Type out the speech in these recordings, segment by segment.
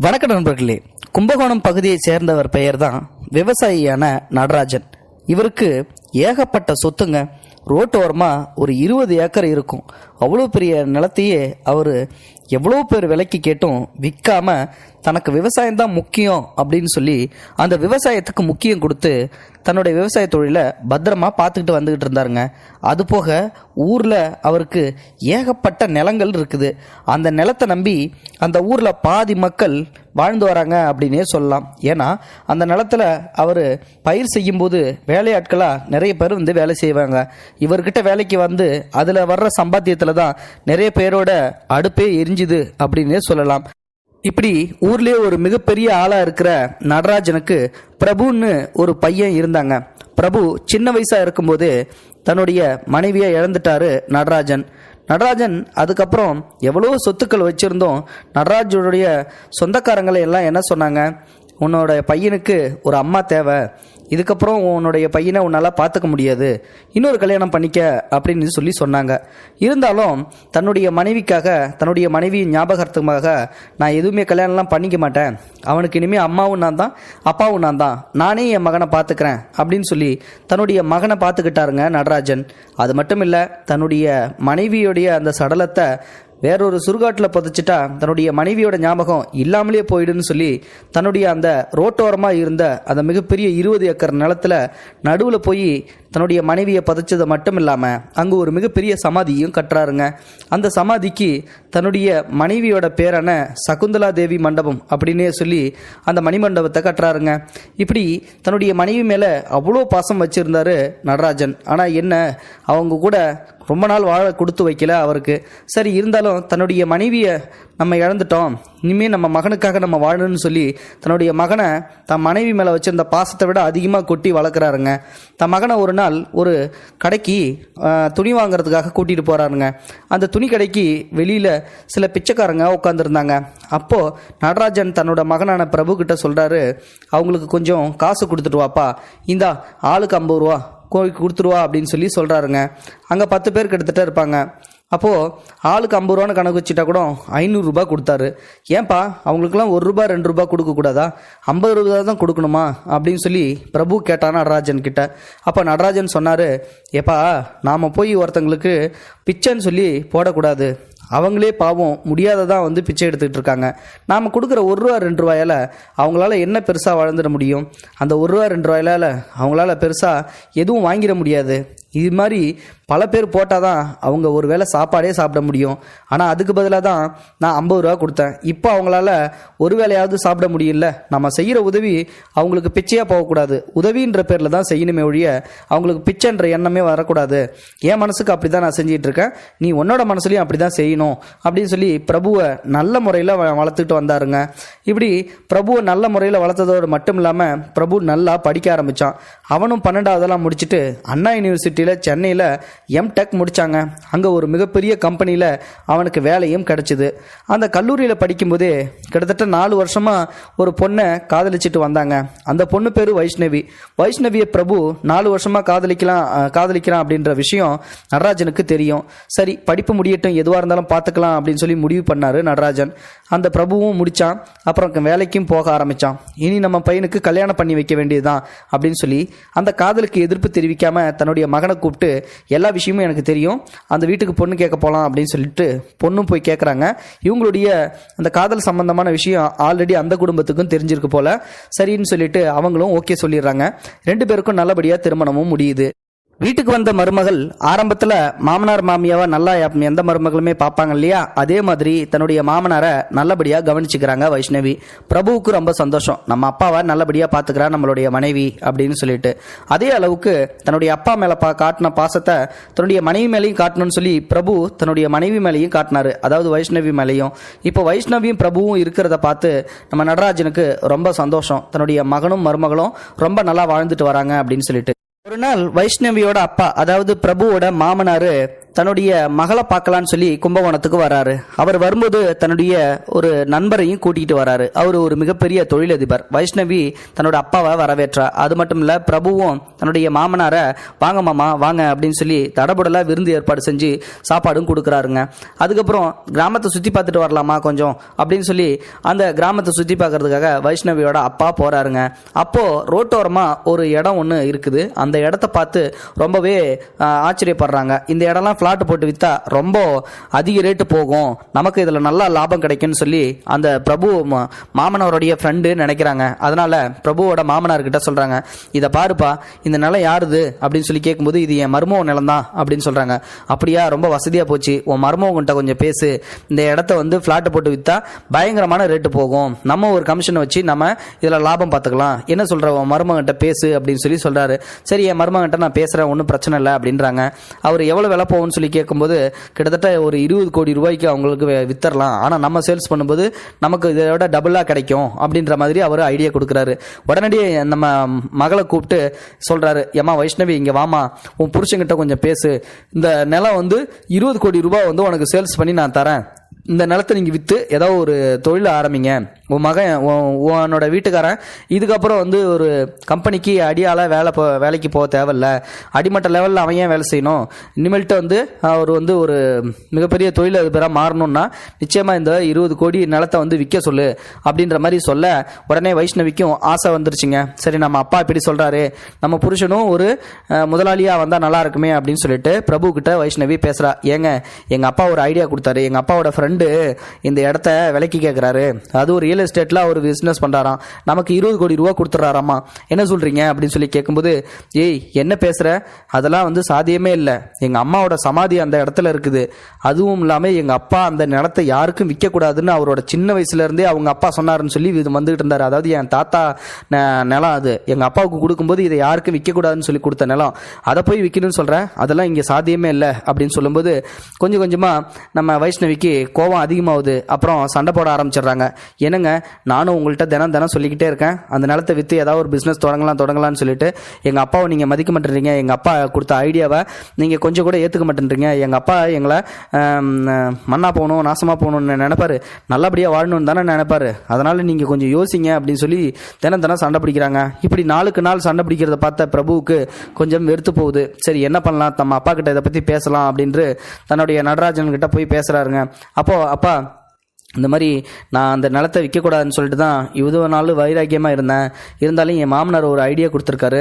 வணக்கம் நண்பர்களே. கும்பகோணம் பகுதியைச் சேர்ந்தவர் பெயர் தான் விவசாயியான நடராஜன். இவருக்கு ஏகப்பட்ட சொத்துங்க. ரோட்டோரமாக ஒரு இருபது ஏக்கர் இருக்கும். அவ்வளோ பெரிய நிலத்தையே அவர் எவ்வளோ பேர் விலைக்கு கேட்டும் விற்காம தனக்கு விவசாயம் தான் முக்கியம் அப்படின்னு சொல்லி அந்த விவசாயத்துக்கு முக்கியம் கொடுத்து தன்னுடைய விவசாய தொழிலை பத்திரமா பார்த்துக்கிட்டு வந்துக்கிட்டு இருந்தாருங்க. அது போக ஊரில் அவருக்கு ஏகப்பட்ட நிலங்கள் இருக்குது. அந்த நிலத்தை நம்பி அந்த ஊரில் பாதி மக்கள் வாழ்ந்து வராங்க அப்படின்னே சொல்லலாம். ஏன்னா அந்த நிலத்தில் அவர் பயிர் செய்யும்போது வேலையாட்களாக நிறைய பேர் வந்து வேலை செய்வாங்க. இவர்கிட்ட வேலைக்கு வந்து அதில் வர்ற சம்பாத்தியத்தில் தான் நிறைய பேரோட அடுப்பே எரிஞ்சு எரிஞ்சுது அப்படின்னே சொல்லலாம். இப்படி ஊர்லேயே ஒரு மிகப்பெரிய ஆளாக இருக்கிற நடராஜனுக்கு பிரபுன்னு ஒரு பையன் இருந்தாங்க. பிரபு சின்ன வயசாக இருக்கும்போது தன்னுடைய மனைவியை இழந்துட்டாரு நடராஜன். நடராஜன் அதுக்கப்புறம் எவ்வளோ சொத்துக்கள் வச்சுருந்தோம். நடராஜனுடைய சொந்தக்காரங்களை எல்லாம் என்ன சொன்னாங்க? உன்னோட பையனுக்கு ஒரு அம்மா தேவை. இதுக்கப்புறம் உன்னுடைய பையனை உன்னால் பார்த்துக்க முடியாது. இன்னொரு கல்யாணம் பண்ணிக்க அப்படின்னு சொல்லி சொன்னாங்க. இருந்தாலும் தன்னுடைய மனைவிக்காக தன்னுடைய மனைவியின் ஞாபகார்த்தமாக நான் எதுவுமே கல்யாணம்லாம் பண்ணிக்க மாட்டேன். அவனுக்கு இனிமேல் அம்மாவும் நான் தான் அப்பாவும் நான் தான். நானே என் மகனை பார்த்துக்கிறேன் அப்படின்னு சொல்லி தன்னுடைய மகனை பார்த்துக்கிட்டாருங்க நடராஜன். அது மட்டும் இல்லை தன்னுடைய மனைவியுடைய அந்த சடலத்தை வேறொரு சுருகாட்டில் புதைச்சிட்டா தன்னுடைய மனைவியோட ஞாபகம் இல்லாமலே போயிடுன்னு சொல்லி தன்னுடைய அந்த ரோட்டோரமாக இருந்த அந்த மிகப்பெரிய இருபது ஏக்கர் நிலத்துல நடுவில் போய் தன்னுடைய மனைவியை புதைச்சது மட்டும் இல்லாமல் அங்கே ஒரு மிகப்பெரிய சமாதியும் கட்டுறாருங்க. அந்த சமாதிக்கு தன்னுடைய மனைவியோட பேரான சகுந்தலா தேவி மண்டபம் அப்படின்னே சொல்லி அந்த மணிமண்டபத்தை கட்டுறாருங்க. இப்படி தன்னுடைய மனைவி மேலே அவ்வளோ பாசம் வச்சுருந்தாரு நடராஜன். ஆனால் என்ன அவங்க கூட ரொம்ப நாள் வாழ கொடுத்து வைக்கல அவருக்கு. சரி இருந்தாலும் தன்னுடைய மனைவியை நம்ம இழந்துட்டோம் இனிமேல் நம்ம மகனுக்காக நம்ம வாழணும்னு சொல்லி தன்னுடைய மகனை தன் மனைவி மேலே வச்சிருந்த பாசத்தை விட அதிகமாக கொட்டி வளர்க்குறாருங்க. தன் மகனை ஒரு நாள் ஒரு கடைக்கு துணி வாங்குறதுக்காக கூட்டிகிட்டு போகிறாருங்க அந்த துணி கடைக்கு வெளியில் சில பிச்சைக்காரங்க உட்காந்துருந்தாங்க அப்போது நடராஜன் தன்னோட மகனான பிரபு கிட்ட சொல்கிறாரு அவங்களுக்கு கொஞ்சம் காசு கொடுத்துட்டு வாப்பா. இந்தா ஆளுக்கு ஐம்பது ரூபா. கோ கொடுத்துருவா அப்படின்னு சொல்லி சொல்கிறாருங்க அங்கே பத்து பேர் கிட்டத்தட்ட இருப்பாங்க. அப்போது ஆளுக்கு ஐம்பது ரூபான்னு கணக்கு வச்சுட்டா கூட ஐநூறுரூபா கொடுத்தாரு. ஏன்பா அவங்களுக்குலாம் ஒரு ரூபா ரெண்டு ரூபா கொடுக்கக்கூடாதா ஐம்பது ரூபா தான் கொடுக்கணுமா? அப்படின்னு சொல்லி பிரபு கேட்டான் நடராஜன் கிட்ட. அப்போ நடராஜன் சொன்னார் ஏப்பா நாம் போய் ஒருத்தங்களுக்கு பிச்சைன்னு சொல்லி போடக்கூடாது. அவங்களே பாவம் முடியாததான் வந்து பிச்சை எடுத்துக்கிட்டு இருக்காங்க. நாம் கொடுக்குற ஒரு ரூபா ரெண்டு ரூபாயால் அவங்களால என்ன பெருசாக வாழ்ந்துட முடியும்? அந்த ஒரு ரூபா ரெண்டு ரூபாயால அவங்களால பெருசாக எதுவும் வாங்கிட முடியாது. இது மாதிரி பல பேர் போட்டால் தான் அவங்க ஒரு வேளை சாப்பாடே சாப்பிட முடியும். ஆனால் அதுக்கு பதிலாக தான் நான் ஐம்பது ரூபா கொடுத்தேன். இப்போ அவங்களால ஒரு வேளையாவது சாப்பிட முடியல. நம்ம செய்கிற உதவி அவங்களுக்கு பிச்சையாக போகக்கூடாது. உதவின்ற பேரில் தான் செய்யணுமே ஒழிய அவங்களுக்கு பிச்சைன்ற எண்ணமே வரக்கூடாது. என் மனசுக்கு அப்படி தான் நான் செஞ்சிட்டு இருக்கேன் நீ உன்னோட மனசுலையும் அப்படி தான் செய்யணும் அப்படின்னு சொல்லி பிரபுவை நல்ல முறையில் வளர்த்துக்கிட்டு வந்தாருங்க. இப்படி பிரபுவை நல்ல முறையில் வளர்த்ததோடு மட்டும் இல்லாமல் பிரபு நல்லா படிக்க ஆரம்பித்தான் அவனும் பன்னெண்டாவதெல்லாம் முடிச்சுட்டு அண்ணா யூனிவர்சிட்டியில் சென்னையில் எம்டெக் முடித்தாங்க அங்கே ஒரு மிகப்பெரிய கம்பெனியில் அவனுக்கு வேலையும் கிடச்சிது. அந்த கல்லூரியில் படிக்கும்போதே கிட்டத்தட்ட நாலு வருஷமாக ஒரு பொண்ணை காதலிச்சிட்டு வந்தாங்க. அந்த பொண்ணு பேர் வைஷ்ணவி. வைஷ்ணவியை பிரபு நாலு வருஷமாக காதலிக்கலாம் காதலிக்கிறான் அப்படின்ற விஷயம் நடராஜனுக்கு தெரியும். சரி படிப்பு முடியட்டும் எதுவாக இருந்தாலும் பார்த்துக்கலாம் அப்படின்னு சொல்லி முடிவு பண்ணார் நடராஜன். அந்த பிரபுவும் முடித்தான் அப்புறம் வேலைக்கும் போக ஆரம்பித்தான் இனி நம்ம பையனுக்கு கல்யாணம் பண்ணி வைக்க வேண்டியதுதான் அப்படின்னு சொல்லி அந்த காதலுக்கு எதிர்ப்பு தெரிவிக்காமல் தன்னுடைய மகனை கூப்பிட்டு எல்லா விஷயமும் எனக்கு தெரியும். அந்த வீட்டுக்கு பொண்ணு கேட்க போகலாம் அப்படின்னு சொல்லிட்டு பொண்ணும் போய் கேட்குறாங்க இவங்களுடைய அந்த காதல் சம்பந்தமான விஷயம் ஆல்ரெடி அந்த குடும்பத்துக்கும் தெரிஞ்சிருக்கு போல. சரின்னு சொல்லிட்டு அவங்களும் ஓகே சொல்லிடுறாங்க. ரெண்டு பேருக்கும் நல்லபடியாக திருமணமும் முடியுது. வீட்டுக்கு வந்த மருமகள் ஆரம்பத்தில் மாமனார் மாமியாவை நல்லா எந்த மருமகளுமே பார்ப்பாங்க இல்லையா? அதே மாதிரி தன்னுடைய மாமனாரை நல்லபடியாக கவனிச்சுக்கிறாங்க வைஷ்ணவி. பிரபுவுக்கு ரொம்ப சந்தோஷம். நம்ம அப்பாவை நல்லபடியாக பார்த்துக்கிறா நம்மளுடைய மனைவி அப்படின்னு சொல்லிட்டு. அதே அளவுக்கு தன்னுடைய அப்பா மேலே பா காட்டின பாசத்தை தன்னுடைய மனைவி மேலேயும் காட்டணும்னு சொல்லி பிரபு தன்னுடைய மனைவி மேலேயும் காட்டினார். அதாவது வைஷ்ணவி மேலேயும். இப்போ வைஷ்ணவியும் பிரபுவும் இருக்கிறத பார்த்து நம்ம நடராஜனுக்கு ரொம்ப சந்தோஷம். தன்னுடைய மகனும் மருமகளும் ரொம்ப நல்லா வாழ்ந்துட்டு வராங்க அப்படின்னு சொல்லிட்டு. ஒரு நாள் வைஷ்ணவியோட அப்பா அதாவது பிரபுவோட மாமனாரு தன்னுடைய மகளை பார்க்கலான்னு சொல்லி கும்பகோணத்துக்கு வராரு. அவர் வரும்போது தன்னுடைய ஒரு நண்பரையும் கூட்டிகிட்டு வராரு. அவர் ஒரு மிகப்பெரிய தொழிலதிபர். வைஷ்ணவி தன்னோட அப்பாவை வரவேற்றா. அது மட்டும் இல்லை பிரபுவும் தன்னுடைய மாமனாரை வாங்க மாமா வாங்க அப்படின்னு சொல்லி தடபுடலாக விருந்து ஏற்பாடு செஞ்சு சாப்பாடும் கொடுக்குறாருங்க. அதுக்கப்புறம் கிராமத்தை சுற்றி பார்த்துட்டு வரலாமா கொஞ்சம்? அப்படின்னு சொல்லி அந்த கிராமத்தை சுற்றி பார்க்கறதுக்காக வைஷ்ணவியோட அப்பா போகிறாருங்க அப்போது ரோட்டோரமாக ஒரு இடம் ஒன்று இருக்குது. அந்த இடத்த பார்த்து ரொம்பவே ஆச்சரியப்படுறாங்க. இந்த இடம்லாம் பிளாட் போட்டு விற்றா ரொம்ப அதிக ரேட்டு போகும். நமக்கு இதில் நல்லா லாபம் கிடைக்கும்னு சொல்லி அந்த பிரபு ம- மாமனாருடைய ஃப்ரெண்டு நினைக்கிறாங்க. அதனால பிரபுவோட மாமனார் கிட்ட சொல்றாங்க. இதை பாருப்பா இந்த நிலம் யாருது? அப்படின்னு சொல்லி கேட்கும்போது இது என் மருமக நிலம் தான் அப்படின்னு சொல்றாங்க. அப்படியா ரொம்ப வசதியா போச்சு. உன் மருமகன்கிட்ட கொஞ்சம் பேசு. இந்த இடத்த வந்து ஃப்ளாட்டை போட்டு வித்தா பயங்கரமான ரேட்டு போகும். நம்ம ஒரு கமிஷனை வச்சு நம்ம இதில் லாபம் பார்த்துக்கலாம். என்ன சொல்ற உன் மருமகன்கிட்ட பேசு அப்படின்னு சொல்லி சொல்றாரு. சரி என் மருமகன்கிட்ட நான் பேசுறேன் ஒன்றும் பிரச்சனை இல்லை அப்படின்றாங்க. அவர் எவ்வளவு விலை போகும்னு சொல்லி கேட்கும்போது கிட்டத்தட்ட ஒரு இருபது கோடி ரூபாய்க்கு அவங்களுக்கு வித்தரலாம். ஆனால் நம்ம சேல்ஸ் பண்ணும்போது நமக்கு இதோட டபுளாக கிடைக்கும் அப்படின்ற மாதிரி அவர் ஐடியா கொடுக்குறாரு. உடனடியே நம்ம மகளை கூப்பிட்டு சொல்றாரு ஏமா வைஷ்ணவி இங்கே வாமா உன் புருஷன்கிட்ட கொஞ்சம் பேசு. இந்த நிலம் வந்து இருபது கோடி ரூபாய் வந்து உனக்கு சேல்ஸ் பண்ணி நான் தரேன். இந்த நிலத்தை நீங்கள் விற்று ஏதோ ஒரு தொழில் ஆரம்பிங்க. உன் மகன் உன் உன்னோட வீட்டுக்காரன் இதுக்கப்புறம் வந்து ஒரு கம்பெனிக்கு அடியால வேலை போ வேலைக்கு போக தேவையில்ல. அடிமட்ட லெவலில் அவன் ஏன் வேலை செய்யணும்? இனிமேல்ட்டு வந்து அவர் வந்து ஒரு மிகப்பெரிய தொழில் அதிபராக மாறணும்னா நிச்சயமாக இந்த இருபது கோடி நிலத்தை வந்து விற்க சொல்லு அப்படின்ற மாதிரி சொல்ல உடனே வைஷ்ணவிக்கும் ஆசை வந்துருச்சுங்க. சரி நம்ம அப்பா இப்படி சொல்கிறாரு நம்ம புருஷனும் ஒரு முதலாளியாக வந்தால் நல்லா இருக்குமே அப்படின்னு சொல்லிட்டு பிரபு கிட்ட வைஷ்ணவி பேசுகிறா ஏங்க எங்கள் அப்பா ஒரு ஐடியா கொடுத்தாரு. எங்கள் அப்பாவோட ஃப்ரெண்ட் இந்த இடத்த விலைக்கு கேட்குறாரு அது ஒரு ரியல் எஸ்டேட்டில் அவர் பிஸ்னஸ் பண்ணுறாராம் நமக்கு இருபது கோடி ரூபா கொடுத்துட்றாராம்மா என்ன சொல்கிறீங்க அப்படின்னு சொல்லி கேட்கும்போது ஏய் என்ன பேசுகிற அதெல்லாம் வந்து சாத்தியமே இல்லை. எங்கள் அம்மாவோட சமாதி அந்த இடத்துல இருக்குது. அதுவும் இல்லாமல் எங்கள் அப்பா அந்த நிலத்தை யாருக்கும் விற்கக்கூடாதுன்னு அவரோட சின்ன வயசுலேருந்தே அவங்க அப்பா சொன்னாருன்னு சொல்லி இது வந்துகிட்டு இருந்தார். அதாவது என் தாத்தா ந- நிலம் அது. எங்கள் அப்பாவுக்கு கொடுக்கும்போது இதை யாருக்கும் விற்கக்கூடாதுன்னு சொல்லி கொடுத்த நிலம். அதை போய் விற்கணும்னு சொல்கிறேன் அதெல்லாம் இங்கே சாத்தியமே இல்லை. அப்படின்னு சொல்லும்போது கொஞ்சம் கொஞ்சமாக நம்ம வைஷ்ணவிக்கு கோபம் அதிகமாகுது. அப்புறம் சண்டை போட ஆரம்பிச்சிடுறாங்க. என்னங்க நானும் உங்கள்கிட்ட தினம் தினம் சொல்லிக்கிட்டே இருக்கேன். அந்த நிலத்தை விற்று ஏதாவது ஒரு பிஸ்னஸ் தொடங்கலாம் தொடங்கலாம்னு சொல்லிட்டு எங்கள் அப்பாவை நீங்கள் மதிக்க மாட்டேன்றீங்க. எங்கள் அப்பா கொடுத்த ஐடியாவை நீங்கள் கொஞ்சம் கூட ஏற்றுக்க மாட்டேன்றீங்க. எங்கள் அப்பா எங்களை மண்ணா போகணும் நாசமாக போகணும்னு நினைப்பாரு. நல்லபடியாக வாழணும்னு தானே நினைப்பாரு. அதனால் நீங்கள் கொஞ்சம் யோசிங்க அப்படின்னு சொல்லி தினம் தினம் சண்டை பிடிக்கிறாங்க. இப்படி நாளுக்கு நாள் சண்டை பிடிக்கிறத பார்த்த பிரபுவுக்கு கொஞ்சம் வெறுத்து போகுது. சரி என்ன பண்ணலாம்? நம்ம அப்பா கிட்ட இதை பற்றி பேசலாம் அப்படின்ட்டு தன்னுடைய நடராஜன் கிட்ட போய் பேசுகிறாருங்க அப்போ அப்பா இந்த மாதிரி நான் அந்த நிலத்தை விற்கக்கூடாதுன்னு சொல்லிட்டு தான் இவ்வளோ நாள் வைராக்கியமாக இருந்தேன். இருந்தாலும் என் மாமனார் ஒரு ஐடியா கொடுத்துருக்காரு.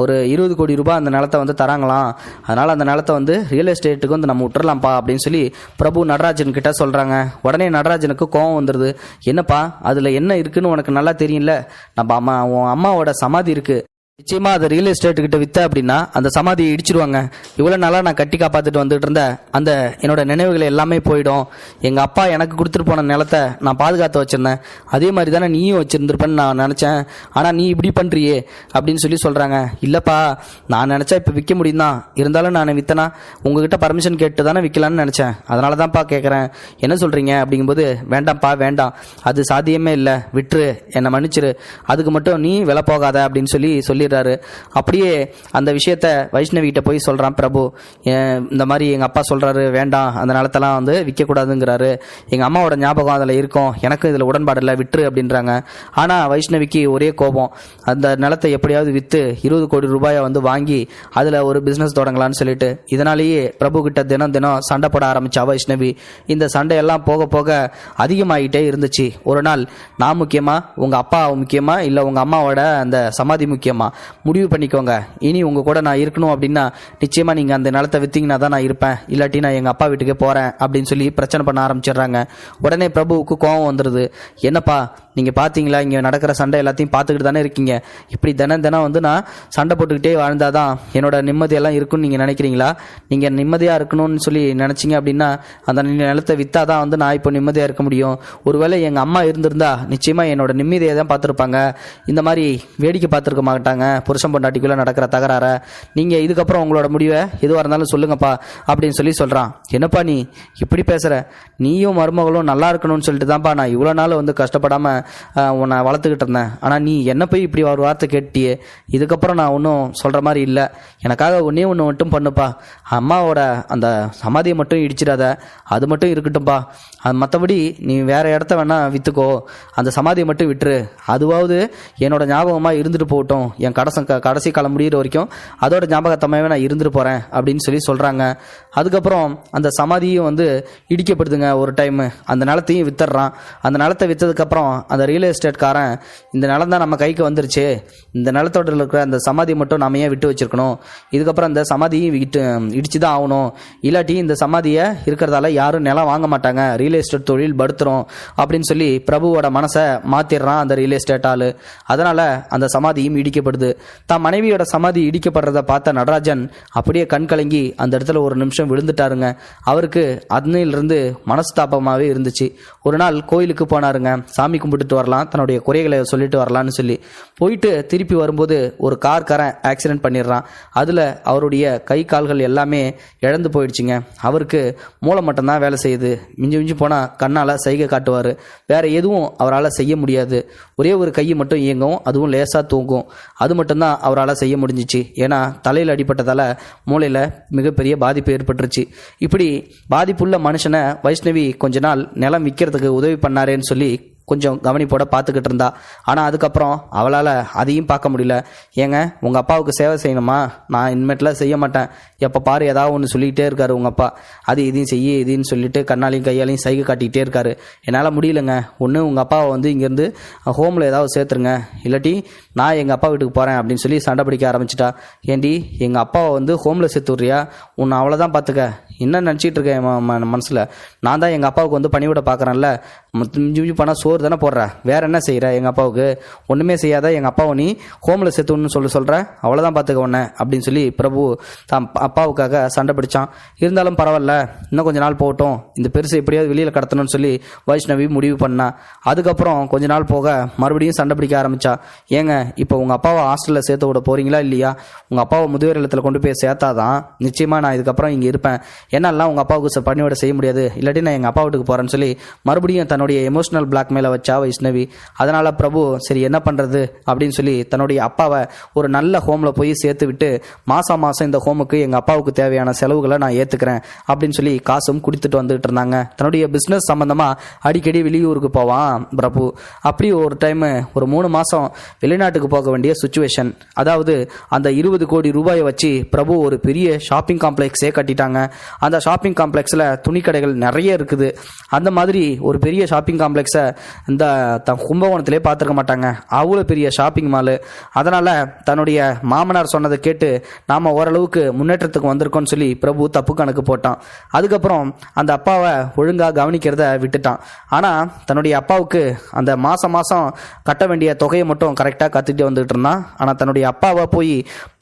ஒரு இருபது கோடி ரூபாய் அந்த நிலத்தை வந்து தராங்களாம். அதனால் அந்த நிலத்தை வந்து ரியல் எஸ்டேட்டுக்கு வந்து நம்ம விட்டுறலாம்ப்பா அப்படின்னு சொல்லி பிரபு நடராஜன் கிட்ட சொல்கிறாங்க உடனே நடராஜனுக்கு கோவம் வந்துடுது என்னப்பா அதில் என்ன இருக்குன்னு உனக்கு நல்லா தெரியும்ல? நம்ம அம்மா உன் அம்மாவோட சமாதி இருக்குது நிச்சயமா அதை ரியல் எஸ்டேட் கிட்ட வித்த அப்படின்னா அந்த சமாதியை இடிச்சிருவாங்க. இவ்வளோ நாளாக நான் கட்டி காப்பாற்றிட்டு வந்துட்டு இருந்த அந்த என்னோட நினைவுகள் எல்லாமே போயிடும். எங்கள் அப்பா எனக்கு கொடுத்துட்டு போன நிலத்தை நான் பாதுகாத்து வச்சிருந்தேன். அதே மாதிரி தானே நீயும் வச்சிருந்திருப்பேன்னு நான் நினச்சேன். ஆனால் நீ இப்படி பண்ணுறியே அப்படின்னு சொல்லி சொல்கிறாங்க இல்லைப்பா நான் நினச்சா இப்போ விற்க முடியும் தான் இருந்தாலும் நான் வித்தனா உங்ககிட்ட பர்மிஷன் கேட்டு தானே விற்கலான்னு நினச்சேன். அதனால தான்ப்பா கேட்குறேன் என்ன சொல்கிறீங்க அப்படிங்கும்போது வேண்டாம்ப்பா வேண்டாம். அது சாத்தியமே இல்லை. விட்டுரு. என்னை மன்னிச்சிரு. அதுக்கு மட்டும் நீ விலை போகாத அப்படின்னு சொல்லி சொல்லி சொல்லிடுறாரு அப்படியே அந்த விஷயத்த வைஷ்ணவிகிட்ட போய் சொல்கிறான் பிரபு இந்த மாதிரி எங்கள் அப்பா சொல்கிறாரு வேண்டாம் அந்த நிலத்தெல்லாம் வந்து விற்கக்கூடாதுங்கிறாரு எங்கள் அம்மாவோட ஞாபகம் அதில் இருக்கும். எனக்கும் இதில் உடன்பாடு இல்லை விட்டுரு அப்படின்றாங்க. ஆனால் வைஷ்ணவிக்கு ஒரே கோபம். அந்த நிலத்தை எப்படியாவது விற்று இருபது கோடி ரூபாயை வந்து வாங்கி அதில் ஒரு பிஸ்னஸ் தொடங்கலான்னு சொல்லிட்டு இதனாலேயே பிரபு கிட்ட தினம் தினம் சண்டை போட ஆரம்பிச்சா வைஷ்ணவி. இந்த சண்டையெல்லாம் போக போக அதிகமாகிட்டே இருந்துச்சு. ஒரு நாள் நான் முக்கியமாக உங்கள் அப்பா முக்கியமாக இல்லை உங்கள் அம்மாவோட அந்த சமாதி முக்கியமாக முடிவு பண்ணிக்கோங்க. இனி உங்கள் கூட நான் இருக்கணும் அப்படின்னா நிச்சயமாக நீங்கள் அந்த நிலத்தை விற்றீங்கன்னா தான் நான் இருப்பேன். இல்லாட்டி நான் எங்கள் அப்பா வீட்டுக்கே போகிறேன் அப்படின்னு சொல்லி பிரச்சனை பண்ண ஆரம்பிச்சிடுறாங்க. உடனே பிரபுவுக்கு கோபம் வந்துடுது என்னப்பா நீங்கள் பார்த்தீங்களா இங்கே நடக்கிற சண்டை எல்லாத்தையும் பார்த்துக்கிட்டு தானே இருக்கீங்க. இப்படி தினம் தினம் வந்து நான் சண்டை போட்டுக்கிட்டே வாழ்ந்தாதான் என்னோட நிம்மதியெல்லாம் இருக்கும்னு நீங்கள் நினைக்கிறீங்களா? நீங்கள் நிம்மதியாக இருக்கணும்னு சொல்லி நினச்சிங்க அப்படின்னா அந்த நிலத்தை விற்றா தான் வந்து நான் இப்போ நிம்மதியாக இருக்க முடியும். ஒருவேளை எங்கள் அம்மா இருந்திருந்தா நிச்சயமாக என்னோட நிம்மதியை தான் பார்த்துருப்பாங்க. இந்த மாதிரி வேடிக்கை பார்த்துருக்க மாட்டாங்க. புருஷன் பொண்டாட்டிக்குள்ளே நடக்கிற தகராற. நீங்கள் இதுக்கப்புறம் உங்களோட முடிவை எதுவாக இருந்தாலும் சொல்லுங்கப்பா அப்படின்னு சொல்லி சொல்கிறான் என்னப்பா நீ? இப்படி பேசுகிற நீயும் மருமகளும் நல்லா இருக்கணும்னு சொல்லிட்டு தான்ப்பா நான் இவ்வளோ நாள் வந்து கஷ்டப்படாமல் உன்னை வளர்த்துக்கிட்டு இருந்தேன். ஆனால் நீ என்ன போய் இப்படி ஒரு வார்த்தை கேட்டியே? இதுக்கப்புறம் நான் ஒன்றும் சொல்கிற மாதிரி இல்லை. எனக்காக ஒன்றே ஒன்று மட்டும் பண்ணுப்பா. அம்மாவோட அந்த சமாதியை மட்டும் இடிச்சிடாத. அது மட்டும் இருக்கட்டும்ப்பா அது மற்றபடி நீ வேறு இடத்த வேணால் விற்றுக்கோ அந்த சமாதியை மட்டும் விட்டுரு. அதுவாவது என்னோட ஞாபகமாக இருந்துட்டு போகட்டும். என் கடைசி கடைசி காலம் முடிகிற வரைக்கும் அதோட ஞாபகத்தமாகவே நான் இருந்துட்டு போகிறேன் அப்படின்னு சொல்லி சொல்கிறாங்க அதுக்கப்புறம் அந்த சமாதியும் வந்து இடிக்கப்படுதுங்க ஒரு டைமு அந்த நிலத்தையும் விற்றுறான் அந்த நிலத்தை விற்றதுக்கப்புறம் அந்த ரியல் எஸ்டேட்காரன் இந்த நிலம் தான் நம்ம கைக்கு வந்துருச்சு. இந்த நிலத்தோட இருக்கிற அந்த சமாதி மட்டும் நாம ஏன் விட்டு வச்சிருக்கணும்? இதுக்கப்புறம் அந்த சமாதியும் விட்டு இடிச்சு தான் ஆகணும். இல்லாட்டி இந்த சமாதியை இருக்கிறதால யாரும் நிலம் வாங்க மாட்டாங்க. ரியல் ரியல் எஸ்டேட் தொழில் படுத்துறோம் அப்படின்னு சொல்லி பிரபுவோட மனசை மாத்திடுறான் அந்த ரியல் எஸ்டேட் ஆளு. அதனால அந்த சமாதியும் இடிக்கப்படுது. தான் மனைவியோட சமாதி இடிக்கப்படுறத பார்த்த நடராஜன் அப்படியே கண் கலங்கி அந்த இடத்துல ஒரு நிமிஷம் விழுந்துட்டாருங்க. அவருக்கு அன்னையிலிருந்து மனஸ்தாபமாகவே இருந்துச்சு. ஒரு நாள் கோயிலுக்கு போனாருங்க. சாமி கும்பிட்டுட்டு வரலாம் தன்னுடைய குறைகளை சொல்லிட்டு வரலான்னு சொல்லி. போயிட்டு திருப்பி வரும்போது ஒரு கார்காரன் ஆக்சிடென்ட் பண்ணிடுறான். அதில் அவருடைய கை கால்கள் எல்லாமே இழந்து போயிடுச்சுங்க. அவருக்கு மூளை மட்டும்தான் வேலை செய்யுது. மிஞ்சி மிஞ்சி போனால் கண்ணால் சைகை காட்டுவார். வேறு எதுவும் அவரால் செய்ய முடியாது. ஒரே ஒரு கை மட்டும் இயங்கும் அதுவும் லேசாக தூங்கும். அது மட்டும்தான் அவரால் செய்ய முடிஞ்சிச்சு. ஏன்னா தலையில் அடிபட்டதால் மூளையில் மிகப்பெரிய பாதிப்பு ஏற்பட்டுருச்சு. இப்படி பாதிப்புள்ள மனுஷனை வைஷ்ணவி கொஞ்ச நாள் நிலம் விற்கிறதுக்கு உதவி பண்ணாரேன்னு சொல்லி கொஞ்சம் கவனிப்போட பார்த்துக்கிட்டு இருந்தா. ஆனால் அதுக்கப்புறம் அவளால் அதையும் பார்க்க முடியல. ஏங்க உங்கள் அப்பாவுக்கு சேவை செய்யணுமா? நான் இனிமேட்டில் செய்ய மாட்டேன். எப்போ பாரு ஏதாவது ஒன்று சொல்லிக்கிட்டே இருக்காரு உங்கள் அப்பா. அது இதையும் செய்ய இதையும் சொல்லிட்டு கண்ணாலையும் கையாலையும் சைகை காட்டிக்கிட்டே இருக்காரு. என்னால் முடியலங்க. ஒன்று உங்கள் அப்பாவை வந்து இங்கேருந்து ஹோமில் ஏதாவது சேர்த்துருங்க. இல்லாட்டி நான் எங்கள் அப்பா வீட்டுக்கு போகிறேன் அப்படின்னு சொல்லி சண்டை பிடிக்க ஆரம்பிச்சிட்டா. ஏண்டி எங்கள் அப்பாவை வந்து ஹோமில் சேர்த்து விட்றியா உன்னை அவ்வளோதான் பார்த்துக்க. என்ன நினச்சிட்டு இருக்கேன் மனசில்? நான் தான் எங்கள் அப்பாவுக்கு வந்து பணிவிட பார்க்குறேன்ல. மிஞ்சி மிஞ்சி போனால் சோறு தானே போடுற? வேற என்ன செய்கிற எங்கள் அப்பாவுக்கு ஒன்றுமே செய்யாத எங்கள் அப்பாவை நீ ஹோமில் சேர்த்துன்னு சொல்லி சொல்கிற அவ்வளோதான் பார்த்துக்க உன்ன அப்படின்னு சொல்லி பிரபு தான் அப்பாவுக்காக சண்டை பிடிச்சான். இருந்தாலும் பரவாயில்ல இன்னும் கொஞ்ச நாள் போகட்டும். இந்த பெருசு எப்படியாவது வெளியில் கடத்தணும்னு சொல்லி வைஷ்ணவி முடிவு பண்ணா. அதுக்கப்புறம் கொஞ்ச நாள் போக மறுபடியும் சண்டை பிடிக்க ஆரம்பிச்சா. ஏங்க இப்போ உங்கள் அப்பாவை ஹாஸ்டலில் சேர்த்து விட போகிறீங்களா இல்லையா? உங்கள் அப்பாவை முதியோர் இல்லத்தில் கொண்டு போய் சேர்த்தாதான் நிச்சயமாக நான் இதுக்கப்புறம் இங்கே இருப்பேன். என்னெல்லாம் உங்கள் அப்பாவுக்கு பணியோட செய்ய முடியாது? இல்லாட்டி நான் எங்கள் அப்பா வீட்டுக்கு போகிறேன்னு சொல்லி மறுபடியும் தன்னுடைய எமோஷனல் பிளாக்மெயில் வச்சா வைஷ்ணவி. அதனால் பிரபு சரி என்ன பண்ணுறது அப்படின்னு சொல்லி தன்னுடைய அப்பாவை ஒரு நல்ல ஹோமில் போய் சேர்த்து விட்டு மாதம் மாதம் இந்த ஹோமுக்கு எங்கள் அப்பாவுக்கு தேவையான செலவுகளை நான் ஏற்றுக்கிறேன் அப்படின்னு சொல்லி காசும் கொடுத்துட்டு வந்துகிட்டு இருந்தாங்க. தன்னுடைய பிஸ்னஸ் சம்மந்தமாக அடிக்கடி வெளியூருக்கு போவான் பிரபு. அப்படி ஒரு டைம் ஒரு மூணு மாதம் வெளிநாட்டுக்கு போக வேண்டிய சுச்சுவேஷன் அதாவது அந்த இருபது கோடி ரூபாயை வச்சு பிரபு ஒரு பெரிய ஷாப்பிங் காம்ப்ளெக்ஸே கட்டிட்டாங்க. அந்த ஷாப்பிங் காம்ப்ளெக்ஸில் துணிக்கடைகள் நிறைய இருக்குது. அந்த மாதிரி ஒரு பெரிய ஷாப்பிங் காம்ப்ளெக்ஸை இந்த த கும்பகோணத்திலே பார்த்துருக்க மாட்டாங்க. அவ்வளோ பெரிய ஷாப்பிங் மாலு அதனால் தன்னுடைய மாமனார் சொன்னதை கேட்டு நாம் ஓரளவுக்கு முன்னேற்றத்துக்கு வந்திருக்கோம்னு சொல்லி பிரபு தப்பு கணக்கு போட்டான். அதுக்கப்புறம் அந்த அப்பாவை ஒழுங்காக கவனிக்கிறத விட்டுட்டான். ஆனால் தன்னுடைய அப்பாவுக்கு அந்த மாதம் மாதம் கட்ட வேண்டிய தொகையை மட்டும் கரெக்டாக கற்றுக்கிட்டு வந்துகிட்டு இருந்தான். ஆனால் தன்னுடைய அப்பாவை போய்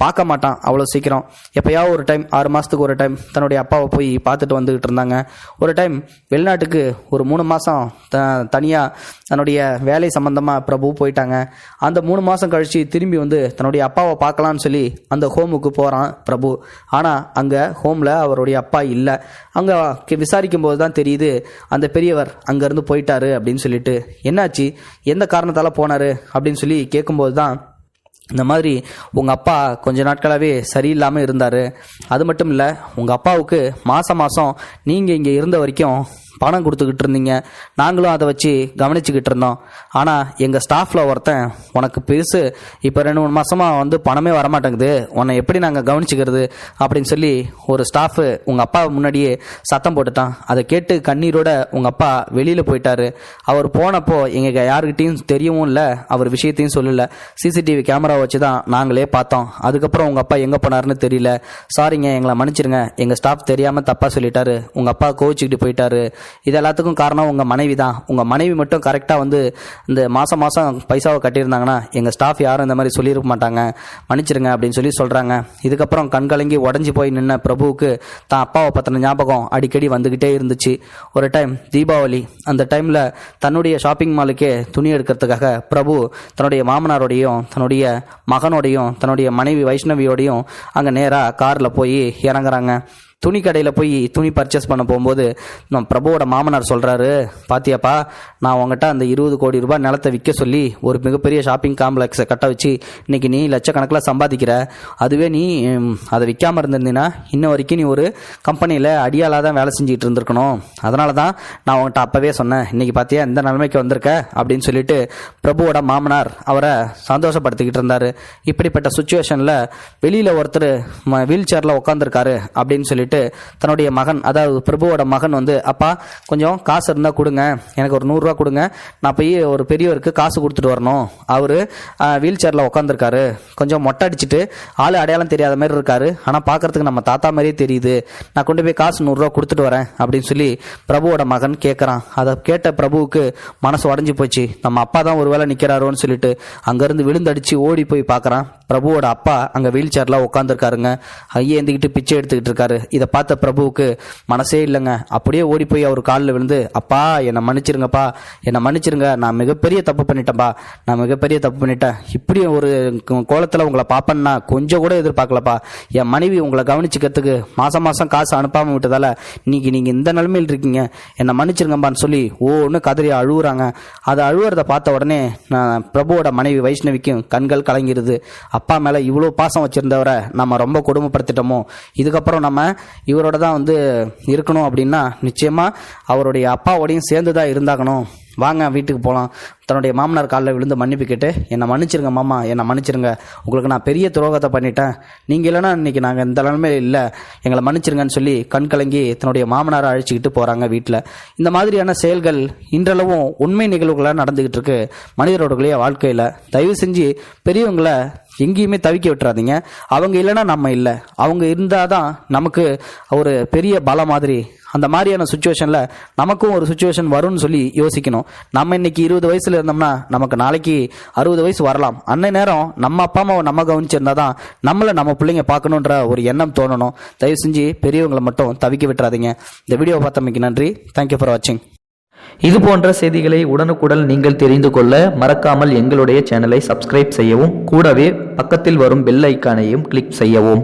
பார்க்க மாட்டான் அவ்வளோ சீக்கிரம். எப்போயாவது ஒரு டைம் ஆறு மாதத்துக்கு ஒரு டைம் தன்னுடைய அப்பாவை போய் பார்த்துட்டு வந்துகிட்டு இருந்தாங்க. ஒரு டைம் வெளிநாட்டுக்கு ஒரு மூணு மாதம் த தனியாக தன்னுடைய வேலை சம்பந்தமாக பிரபு போயிட்டாங்க. அந்த மூணு மாதம் கழித்து திரும்பி வந்து தன்னுடைய அப்பாவை பார்க்கலான்னு சொல்லி அந்த ஹோமுக்கு போகிறான் பிரபு. ஆனால் அங்கே ஹோமில் அவருடைய அப்பா இல்லை. அங்கே விசாரிக்கும் போது தான் தெரியுது அந்த பெரியவர் அங்கேருந்து போயிட்டாரு அப்படின்னு சொல்லிட்டு. என்னாச்சு? எந்த காரணத்தால் போனார்? அப்படின்னு சொல்லி கேட்கும்போது தான் இந்த மாதிரி உங்கள் அப்பா கொஞ்ச நாட்களாகவே சரியில்லாமல் இருந்தார். அது மட்டும் இல்லை உங்கள் அப்பாவுக்கு மாதம் மாதம் நீங்கள் இங்கே இருந்த வரைக்கும் பணம் கொடுத்துக்கிட்டு இருந்தீங்க. நாங்களும் அதை வச்சு கவனிச்சுக்கிட்டு இருந்தோம். ஆனால் எங்கள் ஸ்டாஃபில் ஒருத்தன் உனக்கு பெருசு இப்போ ரெண்டு மூணு மாதமாக வந்து பணமே வரமாட்டேங்குது. உன்னை எப்படி நாங்கள் கவனிச்சுக்கிறது? அப்படின்னு சொல்லி ஒரு ஸ்டாஃபு உங்கள் அப்பா முன்னாடியே சத்தம் போட்டுட்டான். அதை கேட்டு கண்ணீரோட உங்கள் அப்பா வெளியில் போயிட்டாரு. அவர் போனப்போ எங்கள் யாருக்கிட்டையும் தெரியவும் இல்லை அவர் விஷயத்தையும் சொல்லலை. சிசிடிவி கேமரா வச்சு தான் நாங்களே பார்த்தோம். அதுக்கப்புறம் உங்கள் அப்பா எங்கே போனாருன்னு தெரியல. சாரிங்க எங்களை மன்னிச்சிருங்க. எங்கள் ஸ்டாஃப் தெரியாமல் தப்பாக சொல்லிட்டாரு. உங்கள் அப்பா கோவிச்சுக்கிட்டு போயிட்டாரு. இது எல்லாத்துக்கும் காரணம் உங்கள் மனைவி தான் உங்கள் மனைவி மட்டும் கரெக்டாக வந்து இந்த மாதம் மாதம் பைசாவை கட்டியிருந்தாங்கன்னா எங்கள் ஸ்டாஃப் யாரும் இந்த மாதிரி சொல்லியிருக்க மாட்டாங்க. மன்னிச்சிருங்க அப்படின்னு சொல்லி சொல்கிறாங்க இதுக்கப்புறம் கண்கலங்கி உடஞ்சி போய் நின்ன பிரபுவுக்கு தான் அப்பாவை பற்றின ஞாபகம் அடிக்கடி வந்துக்கிட்டே இருந்துச்சு. ஒரு டைம் தீபாவளி அந்த டைமில் தன்னுடைய ஷாப்பிங் மாலுக்கே துணி எடுக்கிறதுக்காக பிரபு தன்னுடைய மாமனாரோடையும் தன்னுடைய மகனோடையும் தன்னுடைய மனைவி வைஷ்ணவியோடையும் அங்கே நேராக காரில் போய் இறங்குறாங்க. துணி கடையில் போய் துணி பர்ச்சேஸ் பண்ண போகும்போது நம்ம பிரபுவோட மாமனார் சொல்கிறாரு பாத்தியாப்பா நான் உங்ககிட்ட அந்த இருபது கோடி ரூபாய் நிலத்தை விற்க சொல்லி ஒரு மிகப்பெரிய ஷாப்பிங் காம்ப்ளெக்ஸை கட்ட வச்சு இன்னைக்கு நீ லட்சக்கணக்கில் சம்பாதிக்கிற. அதுவே நீ அதை விற்காமல் இருந்திருந்தீங்கன்னா இன்ன வரைக்கும் நீ ஒரு கம்பெனியில் அடியாளாக தான் வேலை செஞ்சுட்டு இருந்திருக்கணும். அதனால தான் நான் உங்கள்கிட்ட அப்போவே சொன்னேன் இன்னைக்கு பார்த்தியா இந்த நிலைமைக்கு வந்திருக்க? அப்படின்னு சொல்லிட்டு பிரபுவோட மாமனார் அவரை சந்தோஷப்படுத்திக்கிட்டு இருந்தார். இப்படிப்பட்ட சுச்சுவேஷனில் வெளியில் ஒருத்தர் வீல் சேரில் உட்காந்துருக்காரு அப்படின்னு சொல்லிட்டு தன்னுடைய மகன் அதாவது பிரபுவோட மகன் வந்து அப்பா கொஞ்சம் காசு இருந்தால் கொடுங்க. எனக்கு ஒரு நூறுரூவா கொடுங்க. நான் போய் ஒரு பெரியவருக்கு காசு கொடுத்துட்டு வரணும். அவர் வீல் சேரில் உட்காந்துருக்காரு கொஞ்சம் மொட்டை அடிச்சுட்டு ஆள் அடையாளம் தெரியாத மாதிரி இருக்காரு. ஆனால் பார்க்கறதுக்கு நம்ம தாத்தா மாதிரியே தெரியுது. நான் கொண்டு போய் காசு நூறுரூவா கொடுத்துட்டு வரேன். அப்படின்னு சொல்லி பிரபுவோட மகன் கேட்குறான் அதை கேட்ட பிரபுவுக்கு மனசு உடஞ்சி போச்சு. நம்ம அப்பா தான் ஒரு வேளை நிற்கிறாரோன்னு சொல்லிட்டு அங்கேருந்து விழுந்தடிச்சு ஓடி போய் பார்க்குறான் பிரபுவோட அப்பா அங்கே வீல் சேரில் உட்காந்துருக்காருங்க ஐயே ஏந்திக்கிட்டு பிச்சை எடுத்துக்கிட்டு இருக்காரு. இதை பார்த்த பிரபுவுக்கு மனசே இல்லைங்க. அப்படியே ஓடி போய் அவர் காலில் விழுந்து அப்பா என்னை மன்னிச்சிருங்கப்பா. என்னை மன்னிச்சிருங்க. நான் மிகப்பெரிய தப்பு பண்ணிட்டேன்ப்பா நான் மிகப்பெரிய தப்பு பண்ணிட்டேன். இப்படி ஒரு கோலத்தில் உங்களை பார்ப்பேன்னா கொஞ்சம் கூட எதிர்பார்க்கலப்பா. என் மனைவி உங்களை கவனிச்சுக்கிறதுக்கு மாதம் மாதம் காசு அனுப்பாமல் விட்டதால இன்னைக்கு நீங்கள் இந்த நிலைமையில் இருக்கீங்க. என்னை மன்னிச்சிருங்கப்பான்னு சொல்லி ஓன்னு கதறி அழுகுறாங்க அதை அழுவுறத பார்த்த உடனே நான் பிரபுவோட மனைவி வைஷ்ணவிக்கும் கண்கள் கலங்கிருது. அப்பா மேலே இவ்வளோ பாசம் வச்சுருந்தவரை நம்ம ரொம்ப கொடுமைப்படுத்திட்டோமோ. இதுக்கப்புறம் நம்ம இவரோட தான் வந்து இருக்கணும் அப்படின்னா நிச்சயமாக அவருடைய அப்பாவோடையும் சேர்ந்து தான் இருந்தாகணும். வாங்க வீட்டுக்கு போகலாம் தன்னுடைய மாமனார் காலில் விழுந்து மன்னிப்பு கேட்டு என்னை மன்னிச்சிருங்க மாமா என்னை மன்னிச்சிருங்க. உங்களுக்கு நான் பெரிய துரோகத்தை பண்ணிட்டேன். நீங்கள் இல்லைன்னா இன்னைக்கு நாங்கள் இந்த நிலைமையில் இல்லை. எங்களை மன்னிச்சிருங்கன்னு சொல்லி கண் கலங்கி தன்னுடைய மாமனாரை அழைச்சிக்கிட்டு போகிறாங்க வீட்டில் இந்த மாதிரியான செயல்கள் இன்றளவும் உண்மை நிகழ்வுகளாக நடந்துக்கிட்டு இருக்கு மனிதர்களுடைய வாழ்க்கையில். தயவு செஞ்சு பெரியவங்களை எங்கேயுமே தவிக்க விட்டுறாதீங்க. அவங்க இல்லைன்னா நம்ம இல்லை. அவங்க இருந்தால் தான் நமக்கு ஒரு பெரிய பலம் மாதிரி அந்த மாதிரியான சுச்சுவேஷனில் நமக்கும் ஒரு சுச்சுவேஷன் வரும்னு சொல்லி யோசிக்கணும். நம்ம இன்னைக்கு இருபது வயசில் இருந்தோம்னா நமக்கு நாளைக்கு அறுபது வயசு வரலாம். அன்ன நேரம் நம்ம அப்பா அம்மாவை நம்ம கவனிச்சிருந்தா தான் நம்மளை நம்ம பிள்ளைங்க பார்க்கணுன்ற ஒரு எண்ணம் தோணணும். தயவு செஞ்சு பெரியவங்களை மட்டும் தவிக்க விட்டுறாதீங்க. இந்த வீடியோ பார்த்தமைக்கு நன்றி. தேங்க்யூ ஃபார் வாட்சிங் இது போன்ற செய்திகளை உடனுக்குடன் நீங்கள் தெரிந்து கொள்ள மறக்காமல் எங்களுடைய சேனலை சப்ஸ்கிரைப் செய்யவும் கூடவே பக்கத்தில் வரும் பெல் ஐக்கானையும் கிளிக் செய்யவும்.